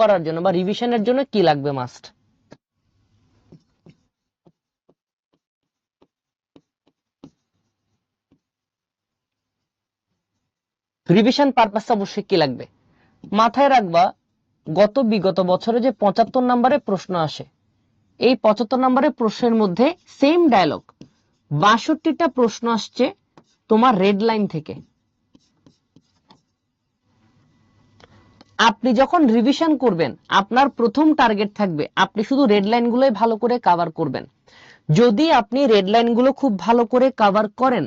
করার জন্য বা রিভিশনের জন্য কি লাগবে মাস্ট রিভিশন পারপাস অবশ্যই কি লাগবে? মাথায় রাখবা, গত বিগত বছরে যে পঁচাত্তর নম্বরে প্রশ্ন আসে, এই পঁচাত্তর নম্বরের প্রশ্নের মধ্যে সেম ডায়লগ বাষট্টিটা প্রশ্ন আসছে তোমার রেড লাইন থেকে। আপনি যখন রিভিশন করবেন, আপনার প্রথম টার্গেট থাকবে, আপনি শুধু রেড লাইনগুলোই ভালো করে কভার করবেন। যদি আপনি রেড লাইনগুলো খুব ভালো করে কভার করেন,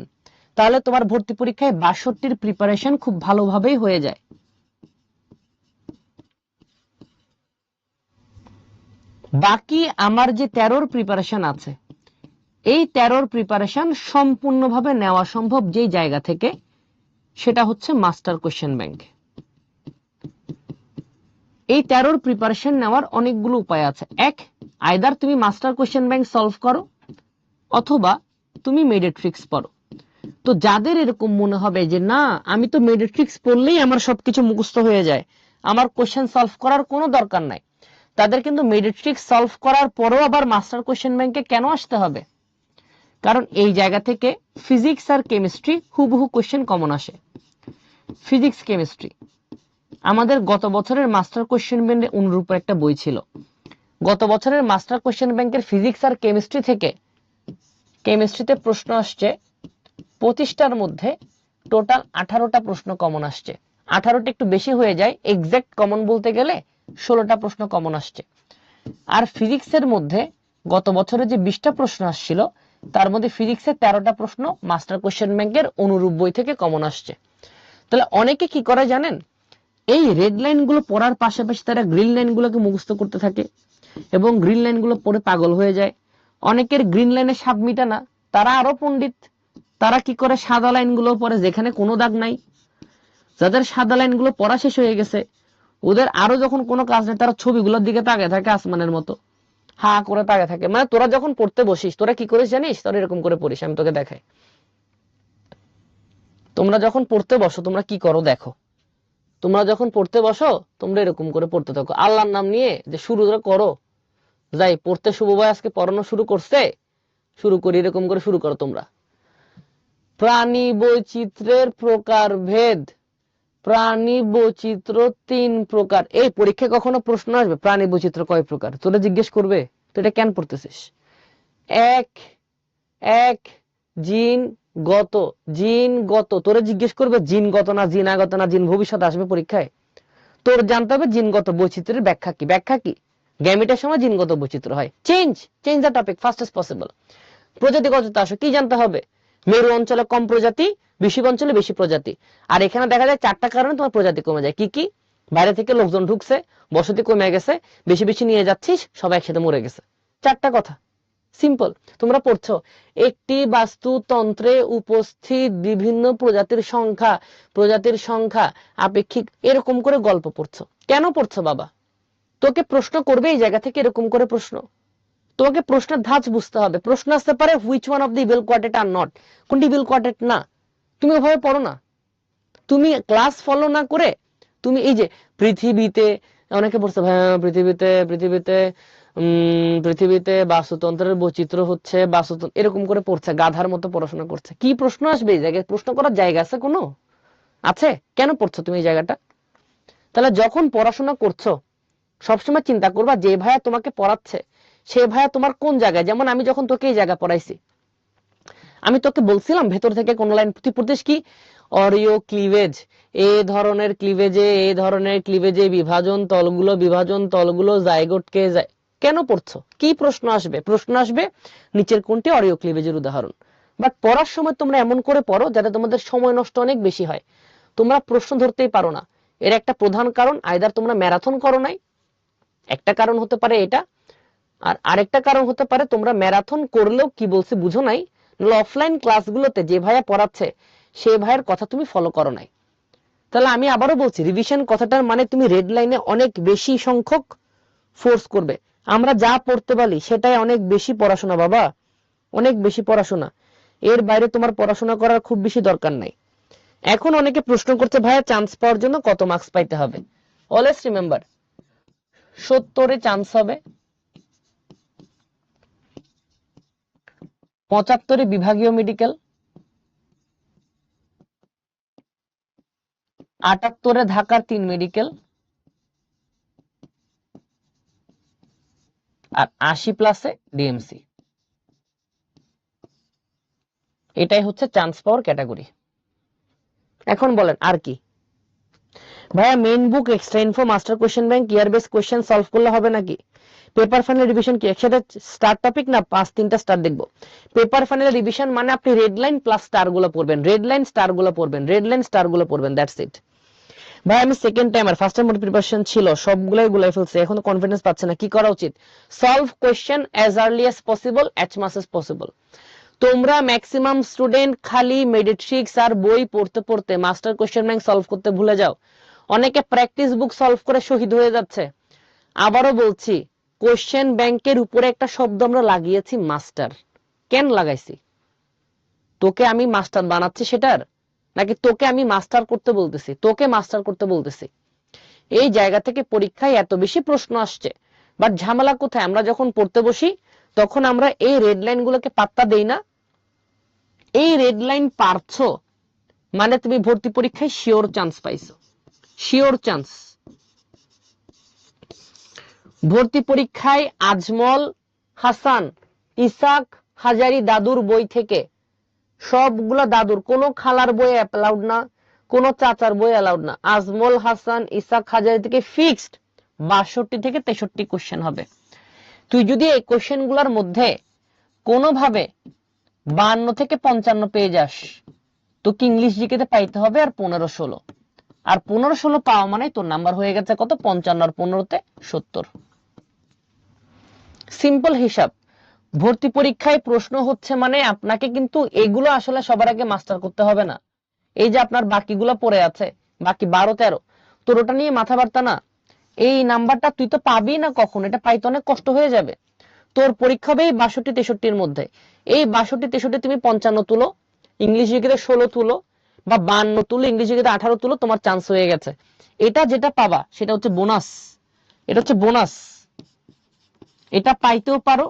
তাহলে তোমার ভর্তি পরীক্ষায় বাষট্টির প্রিপারেশন খুব ভালোভাবেই হয়ে যায়। বাকি আমার যে তেরোর প্রিপারেশন আছে, এই তেরোর প্রিপারেশন সম্পূর্ণভাবে নেওয়া সম্ভব যেই জায়গা থেকে, সেটা হচ্ছে মাস্টার কোশ্চেন ব্যাংক এই তেরোর প্রিপারেশন নেওয়ার অনেকগুলো উপায় আছে। এক আইদার তুমি মাস্টার কোশ্চেন ব্যাংক সলভ করো, অথবা তুমি মেডিট্রিক্স পড়ো। তো যাদের এরকম মনে হবে যে, না, আমি তো মেডিট্রিক্স পড়লেই আমার সবকিছু মুখস্থ হয়ে যায়, আমার কোশ্চেন সলভ করার কোনো দরকার নাই। তাদের কিন্তু মেডিট্রিক্স সলভ করার পরেও আবার মাস্টার কোশ্চেন ব্যাংকে কেন আসতে হবে? কারণ এই জায়গা থেকে ফিজিক্স আর কেমিস্ট্রি হুবহু কোশ্চেন কমন আসে। ফিজিক্স কেমিস্ট্রি আমাদের গত বছরের মাস্টার কোশ্চেন ব্যাংকের অনুরূপ একটা বই ছিল। গত বছরের মাস্টার কোশ্চেন ব্যাংকের ফিজিক্স আর কেমিস্ট্রি থেকে কেমিস্ট্রিতে প্রশ্ন আসছে, পঁচিশটার মধ্যে টোটাল আঠারোটা প্রশ্ন কমন আসছে। আঠারোটা একটু বেশি হয়ে যায়, এক্সাক্ট কমন বলতে গেলে ষোলোটা প্রশ্ন কমন আসছে। আর ফিজিক্সের মধ্যে গত বছরে যে বিশটা প্রশ্ন আসছিল, তার মধ্যে ফিজিক্সের তেরোটা প্রশ্ন মাস্টার কোশ্চেন ব্যাংকের অনুরূপ বই থেকে কমন আসছে। তাহলে অনেকে কি করে জানেন? এই রেড লাইনগুলো পড়ার পাশাপাশি তারা গ্রিন লাইনগুলোকে মুখস্থ করতে থাকে এবং গ্রিন লাইনগুলো পড়ে পাগল হয়ে যায়। অনেকের গ্রিন লাইনে স্বাদ মিটা না, তারা আরও পণ্ডিত। তারা কি করে সাদা লাইনগুলো পড়ে যেখানে কোনো দাগ নাই? যাদের সাদা লাইনগুলো পড়া শেষ হয়ে গেছে, ওদের আরও যখন কোনো কাজ নেই, তারা ছবিগুলোর দিকে তাকিয়ে থাকে আসমানের মতো। হা করে তাকিয়ে থাকে। মানে তোরা যখন পড়তে বসিস, তোরা কি করিস জানিস? তোরা এরকম করে পড়িস, আমি তোকে দেখাই। তোমরা যখন পড়তে বসো, তোমরা কি করো দেখো। তোমরা যখন পড়তে বসো, তোমরা এরকম করে পড়তে থাকো। আল্লাহর নাম নিয়ে যে শুরু করো। যাই, পড়তে শুভ ভাই আজকে পড়ানো শুরু করছে, শুরু করি, এরকম করে শুরু করো তোমরা। প্রাণী বৈচিত্র্যের প্রকার ভেদ। প্রাণী বৈচিত্র তিন প্রকার। এই পরীক্ষায় কখনো প্রশ্ন আসবে, প্রাণী বৈচিত্র্য কয় প্রকার? তোরা জিজ্ঞেস করবে তো এটা কেন পড়তেছিস? এক এক, জিন গত, জিন গত। তোরা জিজ্ঞেস করবে, জিন গত না জিন আগত না জিন ভবিষ্যৎ আসবে পরীক্ষায়? তোর জানতে হবে জিনগত বৈচিত্র্যের ব্যাখ্যা কি? ব্যাখ্যা কি? গ্যামিটের সময় জিনগত বৈচিত্র্য হয়। Change change the topic first as possible প্রজাতিগত আসো কি জানতে হবে? মেরু অঞ্চলে কম প্রজাতি বিষুব অঞ্চলে বেশি প্রজাতি। আর এখানে দেখা যায় চারটা কারণে তোমার প্রজাতি কমে যায়। কি কি? বাইরে থেকে লোকজন ঢুকছে, বসতি কমে গেছে, বেশি বেশি নিয়ে যাচ্ছিস, সবাই একসাথে মরে গেছে। চারটা কথা। সিম্পল তোমরা পড়ছো। একটি বাস্তুতন্ত্রে উপস্থিত বিভিন্ন প্রজাতির সংখ্যা প্রজাতির সংখ্যা, আপেক্ষিক এরকম করে গল্প পড়ছো। কেন পড়ছো বাবা? তোকে প্রশ্ন করবে এই জায়গা থেকে এরকম করে প্রশ্ন। তোমাকে প্রশ্নের ধাঁচ বুঝতে হবে। প্রশ্ন আসতে পারে which one of the evil quartet are not কোনটি ইভিল কোয়ার্টেট না? তুমি ওভাবে পড়ো না। তুমি ক্লাস ফলো না করে, তুমি এই যে পৃথিবীতে, অনেকে পড়ছে ভাই পৃথিবীতে পৃথিবীতে উম পৃথিবীতে বাস্তুতন্ত্রের বৈচিত্র্য হচ্ছে বাস্তুতন্ত্র এরকম করে পড়ছে, গাধার মতো পড়াশোনা করছে। কি প্রশ্ন আসবে এই জায়গায়? প্রশ্ন করার জায়গা আছে কোনো? আছে? কেন পড়ছো তুমি এই জায়গাটা? তাহলে যখন পড়াশোনা করছ, সবসময় চিন্তা করবা যে ভাইয়া তোমাকে পড়াচ্ছে, সে ভাইয়া তোমার কোন জায়গায়? যেমন আমি যখন তোকে এই জায়গা পড়াইছি, আমি তোকে বলছিলাম ভেতর থেকে কোন লাইন পড়তিস কি? অরিও ক্লিভেজ, এ ধরনের ক্লিভেজে, এ ধরনের ক্লিভেজে বিভাজন, তলগুলো বিভাজন, তলগুলো জায়গোটকে যায়। কেন পড়ছো? কি প্রশ্ন আসবে? প্রশ্ন আসবে, নিচের কোনটি অরিও ক্লিভেজের উদাহরণ। বাট পড়ার সময় তোমরা এমন করে পড়ো যাতে তোমাদের সময় নষ্ট অনেক বেশি হয়। তোমরা প্রশ্ন ধরতেই পারো না। এর একটা প্রধান কারণ আইদার তোমরা ম্যারাথন করো নাই। একটা কারণ হতে পারে এটা। আর আরেকটা কারণ হতে পারে, তোমরা ম্যারাথন করলেও কি বলছে বুঝো নাই। অফলাইন ক্লাসগুলোতে যে ভাইয়া পড়াচ্ছে, সে ভাইয়ের কথা তুমি ফলো করো নাই। তাহলে আমি আবারও বলছি রিভিশন কথাটার মানে তুমি রেড লাইনে অনেক বেশি সংখ্যক ফোর্স করবে। আমরা যা পড়তে পারি, সেটাই অনেক বেশি পড়াশোনা, বাবা। অনেক বেশি পড়াশোনা। এর বাইরে তোমার পড়াশোনা করার খুব বেশি দরকার নাই। এখন অনেকে প্রশ্ন করছে, ভাইয়া চান্স পাওয়ার জন্য কত মার্কস পাইতে হবে? অলওয়েজ রিমেম্বার সত্তরে চান্স হবে, পঁচাত্তরে বিভাগীয় মেডিকেল আটাত্তরে ঢাকার তিন মেডিকেল আর আশি প্লাসে ডিএমসি এটাই হচ্ছে চান্স পাওয়ার ক্যাটাগরি এখন বলেন, আর কি? ভাইয়া main book extra info master question bank year base question solve করলে হবে নাকি? পেপার ফাইনাল রিভিশন কি একসাথে স্টার টপিক না পাঁচ তিনটা স্টার দেখব? পেপার ফাইনাল রিভিশন মানে আপনি রেড লাইন প্লাস স্টারগুলো পড়বেন রেড লাইন স্টারগুলো পড়বেন রেড লাইন স্টারগুলো পড়বেন দ্যাটস ইট ভাই, আমি second timer first time preparation ছিল, সবগুলাই গুলাই ফেলছে, এখন কনফিডেন্স পাচ্ছে না, কি করা উচিত? Solve question as early as possible as much as possible তোমরা ম্যাক্সিমাম স্টুডেন্ট খালি মেডিট্রিক্স আর বই পড়তে পড়তে মাস্টার কোশ্চেন ব্যাংক সলভ করতে ভুলে যাও। অনেকে প্র্যাকটিস বুক সলভ করে শহীদ হয়ে যাচ্ছে। আবারও বলছি কোশ্চেন ব্যাংকের উপরে একটা শব্দ আমরা লাগিয়েছি মাস্টার কেন লাগাইছি? তোকে আমি মাস্টার বানাচ্ছি সেটার? নাকি তোকে আমি মাস্টার করতে বলতেছি? তোকে মাস্টার করতে বলতেছি। এই জায়গা থেকে পরীক্ষায় এত বেশি প্রশ্ন আসছে। বাট ঝামেলা কোথায়? আমরা যখন পড়তে বসি, তখন আমরা এই রেড লাইন গুলোকে পাত্তা দেই না। এই রেড লাইন পারছ মানে তুমি ভর্তি পরীক্ষায় শিওর চান্স পাইছো। শিওর চান্স ভর্তি পরীক্ষায় আজমল, হাসান, ইসাক, হাজারি দাদুর বই থেকে সবগুলা দাদুর। কোনো খালার বই অ্যালাউড না, কোনো চাচার বই অ্যালাউড না। আজমল হাসান, ইসাক হাজারি থেকে ফিক্সড বাষট্টি থেকে তেষট্টি কোশ্চেন হবে। তুই যদি এই কোশ্চেনগুলার মধ্যে কোনোভাবে বান্ন থেকে পঞ্চান্ন পেয়ে যাস, তোকে ইংলিশ জিকেতে পাইতে হবে আর পনেরো ষোলো। আর পনেরো ষোলো পাওয়া মানে তোর নাম্বার হয়ে গেছে কত? পঞ্চান্ন আর পনেরোতে সত্তর। সিম্পল হিসাব। ভর্তি পরীক্ষায় প্রশ্ন হচ্ছে মানে আপনাকে কিন্তু এগুলো আসলে সবার আগে মাস্টার করতে হবে না। এই যে আপনার বাকিগুলো পড়ে আছে, বাকি বারো, তেরো, তোর ওটা নিয়ে মাথা বার্তা না। এই নাম্বারটা তুই তো পাবি না কখন? এটা পাইতে অনেক কষ্ট হয়ে যাবে। তোর পরীক্ষা হবে এই বাষট্টি, তেষট্টির মধ্যে। এই বাষট্টি, তেষট্টি তুমি পঞ্চান্ন তুলো, ইংলিশ জিকেতে ষোলো তুলো, বা বান্ন তুলো, ইংলিশ জিকেতে আঠারো তুলো, তোমার চান্স হয়ে গেছে। এটা যেটা পাবা, সেটা হচ্ছে বোনাস এটা হচ্ছে বোনাস এটা পাইতেও পারো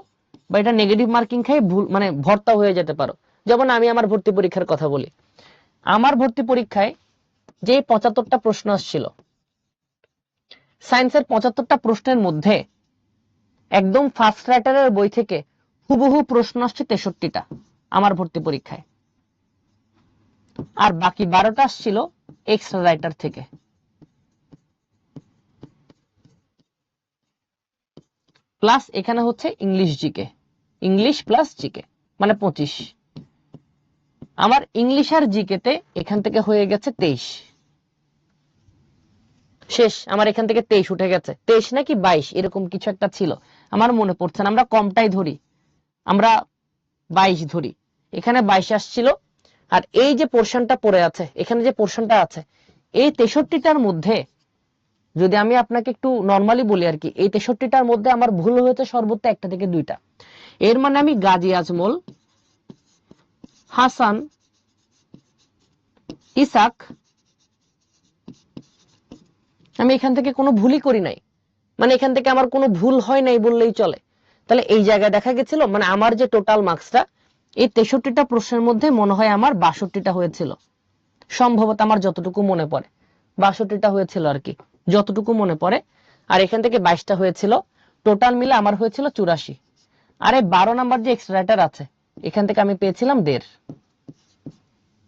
বা এটা নেগেটিভ মার্কিং খাই ভুল মানে ভর্তা হয়ে যেতে পারো। যেমন আমি আমার ভর্তি পরীক্ষার কথা বলি। আমার ভর্তি পরীক্ষায় যে পঁচাত্তরটা প্রশ্ন আসছিল সায়েন্সের পঁচাত্তরটা প্রশ্নের মধ্যে একদম ফার্স্ট রাইটারের বই থেকে হুবহু প্রশ্ন আসছে তেষট্টিটা আমার ভর্তি পরীক্ষায়। আর বাকি বারোটা আসছিল এক্সট্রা রাইটার থেকে। প্লাস এখানে হচ্ছে English GK English plus GK মানে পঁচিশ। আমার ইংলিশ আর জিকেতে এখান থেকে হয়ে গেছে তেইশ। শেষ, আমার এখান থেকে তেইশ উঠে গেছে। তেইশ নাকি বাইশ, এরকম কিছু একটা ছিল। আমার মনে পড়ছে না, আমরা কমটাই ধরি। আমরা বাইশ ধরি। এখানে বাইশ আসছিল, আর এই যে পোর্শনটা পড়ে আছে, এখানে যে পোর্শনটা আছে, এই তেষট্টিটার মধ্যে, যদি আমি আপনাকে একটু নর্মালি বলি আর কি, এই তেষট্টিটার মধ্যে আমার ভুল হয়েছে সর্বোচ্চ একটা থেকে দুইটা। এর মানে আমি গাজী আজমল, হাসান, ইসাক। আমি এখান থেকে কোনো ভুলই করি নাই। মানে এখান থেকে আমার কোনো ভুল হয় নাই বললেই চলে। তাহলে এই জায়গায় দেখা গেছিল মানে আমার যে টোটাল মার্কসটা এই তেষট্টিটা প্রশ্নের মধ্যে মনে হয় আমার বাষট্টিটা হয়েছিল। সম্ভবত আমার যতটুকু মনে পড়ে, বাষট্টিটা হয়েছিল আর কি, যতটুকু মনে পড়ে। আর এখান থেকে বাইশটা হয়েছিল টোটাল মিলে আমার হয়েছিল চুরাশি। আরে বারো নাম্বার যে এক্সট্রা রাইটার আছে, এখান থেকে আমি পেয়েছিলাম দেড়।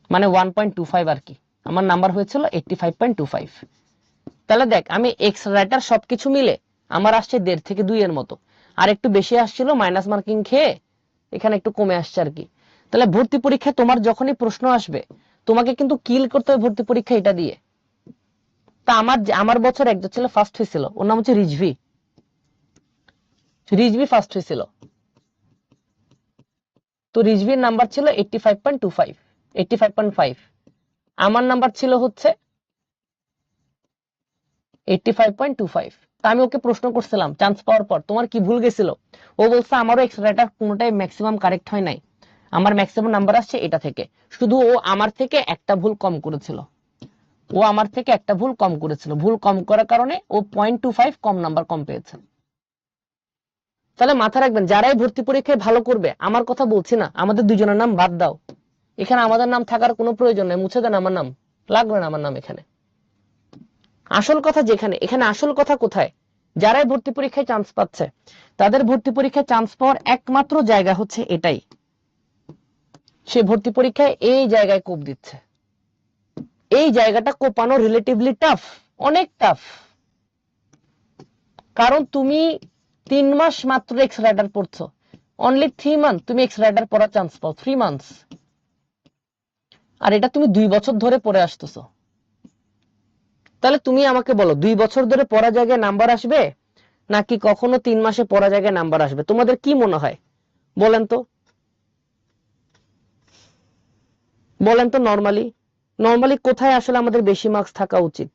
মানে ওয়ান পয়েন্ট টু ফাইভ আর কি। আমার নাম্বার হয়েছিল eighty five point two five তাহলে দেখ, আমি এক্স রাইটার সবকিছু মিলে আমার আসছে দেড় থেকে দুই এর মতো। আর একটু বেশি আসছিল মাইনাস মার্কিং খেয়ে এখানে একটু কমে আসছে আর কি। তাহলে ভর্তি পরীক্ষায় তোমার যখনই প্রশ্ন আসবে, তোমাকে কিন্তু কিল করতে হবে ভর্তি পরীক্ষা এটা দিয়ে। তা আমার আমার বছর একজন ছিল ফার্স্ট হয়েছিল। ওর নাম হচ্ছে রিজভি। রিজভি ফার্স্ট হয়েছিল। তো রিজভির নাম্বার ছিল eighty five point two five eighty five point five আমার নাম্বার ছিল হচ্ছে eighty five point two five তা আমি ওকে প্রশ্ন করছিলাম চান্স পাওয়ার পর, তোমার কি ভুল গেছিল? ও বলছে, আমারও এক্সট্রাটার কোনোটাই ম্যাক্সিমাম কারেক্ট হয় নাই। আমার ম্যাক্সিমাম নাম্বার আসছে এটা থেকে। শুধু ও আমার থেকে একটা ভুল কম করেছিল। ও আমার থেকে একটা ভুল কম করেছিল। ভুল কম করার কারণে ও পয়েন্ট টু ফাইভ কম নাম্বার কম পেয়েছে। তাহলে মাথা রাখবেন, যারাই ভর্তি পরীক্ষায় ভালো করবে, আমার কথা বলছি না, আমাদের দুজনের নাম বাদ দাও। এখানে আমাদের নাম থাকার কোনো প্রয়োজন নেই, মুছে দেন আমার নাম, লাগবে না আমার নাম এখানে। আসল কথা যেখানে, এখানে আসল কথা কোথায়? যারাই ভর্তি পরীক্ষায় চান্স পাচ্ছে, তাদের ভর্তি পরীক্ষায় চান্স পাওয়ার একমাত্র জায়গা হচ্ছে এটাই। সে ভর্তি পরীক্ষায় এই জায়গায় কোপ দিচ্ছে। এই জায়গাটা কোপানো রিলেটিভলি টাফ অনেক টাফ কারণ তুমি তিন মাস মাত্র এক্স রাইডার পড়ছো। অনলি থ্রি মান্থ তুমি এক্স রাইডার পড়ার চান্স পাও থ্রি মান্থস আর এটা তুমি দুই বছর ধরে পড়ে আসতেছো। তাহলে তুমি আমাকে বলো, দুই বছর ধরে পড়া জায়গায় নাম্বার আসবে? নাকি কখনো তিন মাসে পড়া জায়গায় নাম্বার আসবে? তোমাদের কি মনে হয়? বলেন তো। বলেন তো নর্মালি নর্মালি কোথায় আসলে আমাদের বেশি মার্কস থাকা উচিত?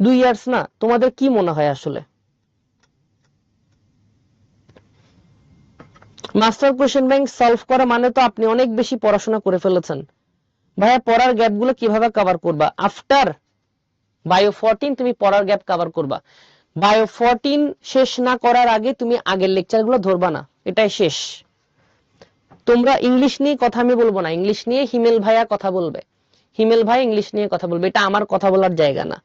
দুই ইয়ার্স না, তোমাদের কি মনে হয় আসলে? মাস্টার কোশ্চেন ব্যাংক সলভ করা মানে তো আপনি অনেক বেশি পড়াশোনা করে ফেলেছেন। ভাইয়া, পড়ার গ্যাপগুলো কীভাবে কভার করবা? আফটার বায়ো ফোরটিন তুমি পড়ার গ্যাপ কভার করবা। বায়ো ফোরটিন শেষ না করার আগে তুমি আগের লেকচারগুলো ধরবা না। এটাই শেষ। তোমরা ইংলিশ নিয়ে কথা আমি বলব না। ইংলিশ নিয়ে হিমেল ভাইয়া কথা বলবে। হিমেল ভাই ইংলিশ নিয়ে কথা বলবে। এটা আমার কথা বলার জায়গা না।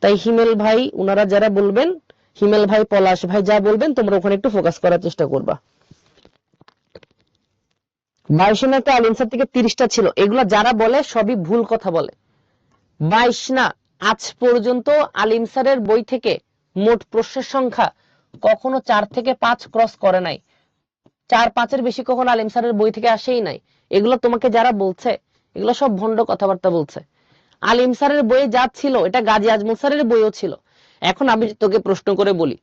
তাই হিমেল ভাই, উনারা যারা বলবেন, হিমেল ভাই, পলাশ ভাই যা বলবেন, তোমরা ওখানে একটু ফোকাস করার চেষ্টা করবা। বাইশে না আলিনসার থেকে তিরিশটা ছিল। এগুলো যারা বলে, সবই ভুল কথা বলে। বাইশ না আজ পর্যন্ত আলিম স্যারের বই থেকে মোট প্রশ্নের সংখ্যা কখনো চার থেকে পাঁচ ক্রস করে নাই। চার পাঁচের বেশি কখনো আলিম স্যারের বই থেকে আসেই নাই। এগুলো তোমাকে যারা বলছে, এগুলো সব ভণ্ড কথাবার্তা বলছে। আলিম স্যারের বইয়ে যা ছিল, এটা গাজী আজমল স্যারের বইও ছিল। এখন আমি তোকে প্রশ্ন করে বলি।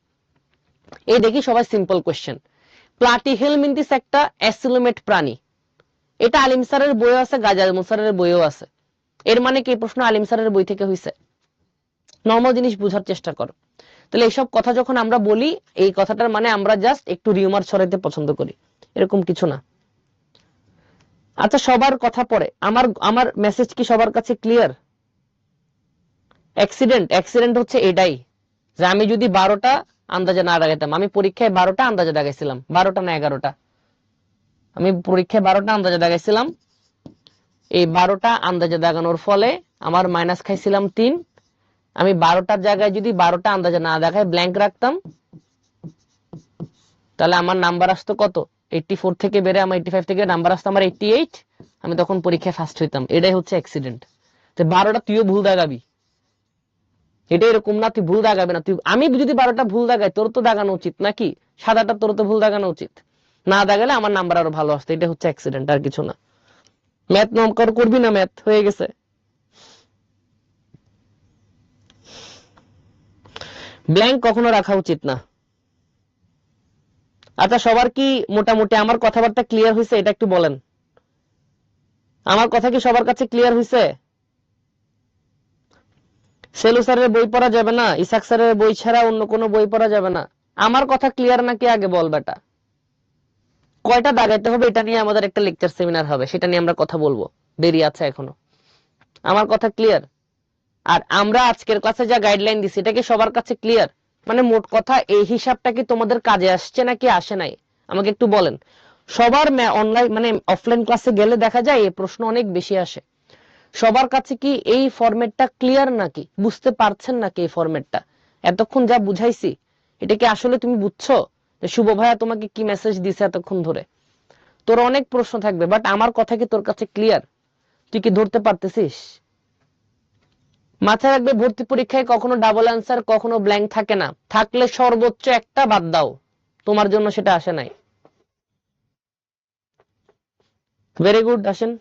এই দেখি সবাই সিম্পল কোয়েশ্চেন প্লাটিহেল মিন্টিস একটা অ্যাসিলোমেট প্রাণী। এটা আলিম স্যারের বইও আছে গাজী আজমল স্যারের বইও আছে। এর মানে কি? প্রশ্ন আলিম স্যারের বই থেকে হইছে। নর্মাল জিনিস বোঝার চেষ্টা করো। তাহলে এইসব কথা যখন আমরা বলি, এই কথাটার মানে আমরা জাস্ট একটু রিউমার ছড়াইতে পছন্দ করি। এরকম কিছু না। আচ্ছা সবার কথা পরে। আমার আমার মেসেজ কি সবার কাছে ক্লিয়ার অ্যাক্সিডেন্ট অ্যাক্সিডেন্ট হচ্ছে এটাই। যে আমি যদি বারোটা আন্দাজে না দাগাইতাম, আমি পরীক্ষায় বারোটা আন্দাজে দাগাইছিলাম, বারোটা না এগারোটা। আমি পরীক্ষায় বারোটা আন্দাজে দাগাইছিলাম এই বারোটা আন্দাজে দাগানোর ফলে আমার মাইনাস খাইছিলাম তিন। আমি বারোটার জায়গায় যদি বারোটা আন্দাজে না দেখায় ব্ল্যাঙ্ক রাখতাম, তাহলে আমার নাম্বার আসতো কত? এইটটি ফোর থেকে বেড়ে আমার এইটটি ফাইভ থেকে নাম্বার আসতো আমার এইটটি এইট আমি তখন পরীক্ষায় ফার্স্ট হইতাম। এটাই হচ্ছে অ্যাক্সিডেন্ট তো বারোটা তুইও ভুল দাগাবি এটা এরকম না, তুই ভুল দাগাবে না। তুই আমি যদি বারোটা ভুল দাগাই তোর তো দাগানো উচিত নাকি? সাদাটা তোর তো ভুল দাগানো উচিত। না দাগালে আমার নাম্বার আরও ভালো আসতো। এটা হচ্ছে অ্যাক্সিডেন্ট আর কিছু না। ম্যাথ নমকর করবি না ম্যাথ হয়ে গেছে। ব্ল্যাঙ্ক কখনো রাখা উচিত না। আচ্ছা সবার কি মোটামুটি আমার কথাবার্তা ক্লিয়ার হয়েছে? এটা একটু বলেন। আমার কথা কি সবার কাছে ক্লিয়ার হয়েছে? সেলু স্যারের বই পড়া যাবে না, ইসাক স্যারের বই ছাড়া অন্য কোনো বই পড়া যাবে না। আমার কথা ক্লিয়ার নাকি আগে বল বেটা? কয়টা দাগাইতে হবে এটা নিয়ে আমাদের একটা লেকচার সেমিনার হবে, সেটা নিয়ে আমরা কথা বলব। দেরি আছে এখনও। আমার কথা ক্লিয়ার আর আমরা আজকের ক্লাসে যা গাইডলাইন দিছি, এটা কি সবার কাছে ক্লিয়ার মানে মোট কথা, এই হিসাবটা কি তোমাদের কাজে আসছে নাকি আসে নাই? আমাকে একটু বলেন। সবার অনলাইন মানে অফলাইন ক্লাসে গেলে দেখা যায় এই প্রশ্ন অনেক বেশি আসে। সবার কাছে কি এই ফরম্যাটটা ক্লিয়ার নাকি? বুঝতে পারছেন নাকি এই ফরম্যাটটা এতক্ষণ যা বুঝাইছি, এটা কি আসলে তুমি বুঝছ? শুভ ভাইয়া তোমাকে কি মেসেজ দিছে এতক্ষণ ধরে? তোর অনেক প্রশ্ন থাকবে বাট আমার কথা কি তোর কাছে ক্লিয়ার তুই কি ধরতে পারতেছিস? মাথায় রাখবে, ভর্তি পরীক্ষায় কখনো ডাবল অ্যান্সার কখনো ব্ল্যাঙ্ক থাকে না। থাকলে সর্বোচ্চ একটা বাদ দাও। তোমার জন্য সেটা আসে নাই। ভেরি গুড আসেন।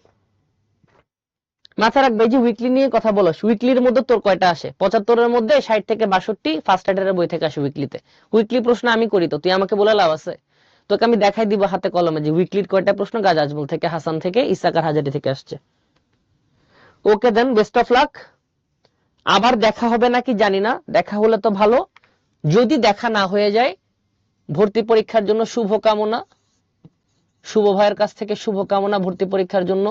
মাথায় রাখবে যে উইকলি নিয়ে কথা বলো উইকলির মধ্যে তোর কয়টা আসে? পঁচাত্তরের মধ্যে ষাট থেকে বাষট্টি ফার্স্ট রাইডারের বই থেকে আসে উইকলিতে উইকলি প্রশ্ন আমি করি তো, তুই আমাকে বলে লাভ আছে? তোকে আমি দেখাই দিব হাতে কলমে যে উইকলির কয়টা প্রশ্ন গাজ আজমল থেকে, হাসান থেকে ইসাকার হাজারি থেকে আসছে। Okay then best of luck আবার দেখা হবে নাকি জানি না, দেখা হলে তো ভালো। যদি দেখা না হয়ে যায়, ভর্তি পরীক্ষার জন্য শুভ কামনা শুভ ভাইয়ের কাছ থেকে শুভ কামনা ভর্তি পরীক্ষার জন্য।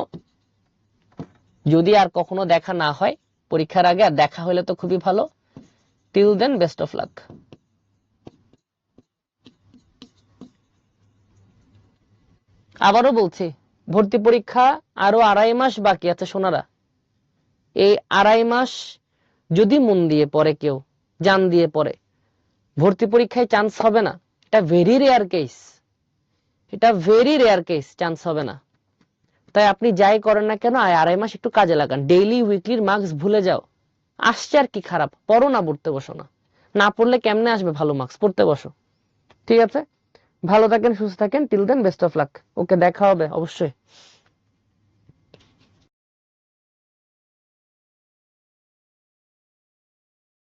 যদি আর কখনো দেখা না হয়, পরীক্ষার আগে আর দেখা হলে তো খুবই ভালো। Till then best of luck আবারও বলছি, ভর্তি পরীক্ষা আরও আড়াই মাস বাকি আছে সোনারা। এই আড়াই মাস যদি মন দিয়ে পড়ে কেউ, জান দিয়ে পড়ে, ভর্তি পরীক্ষায় চান্স হবে না। এটা ভেরি রেয়ার কেস এটা ভেরি রেয়ার কেস চান্স হবে না। তাই আপনি যাই করেন না কেন আড়াই মাস একটু কাজে লাগান। ডেইলি উইকলির মার্কস ভুলে যাও। আসছে আর কি খারাপ? পড়ো না, পড়তে বসো না। না পড়লে কেমনে আসবে ভালো মার্কস পড়তে বসো। ঠিক আছে? ভালো থাকেন, সুস্থ থাকেন। Till then best of luck okay, দেখা হবে অবশ্যই।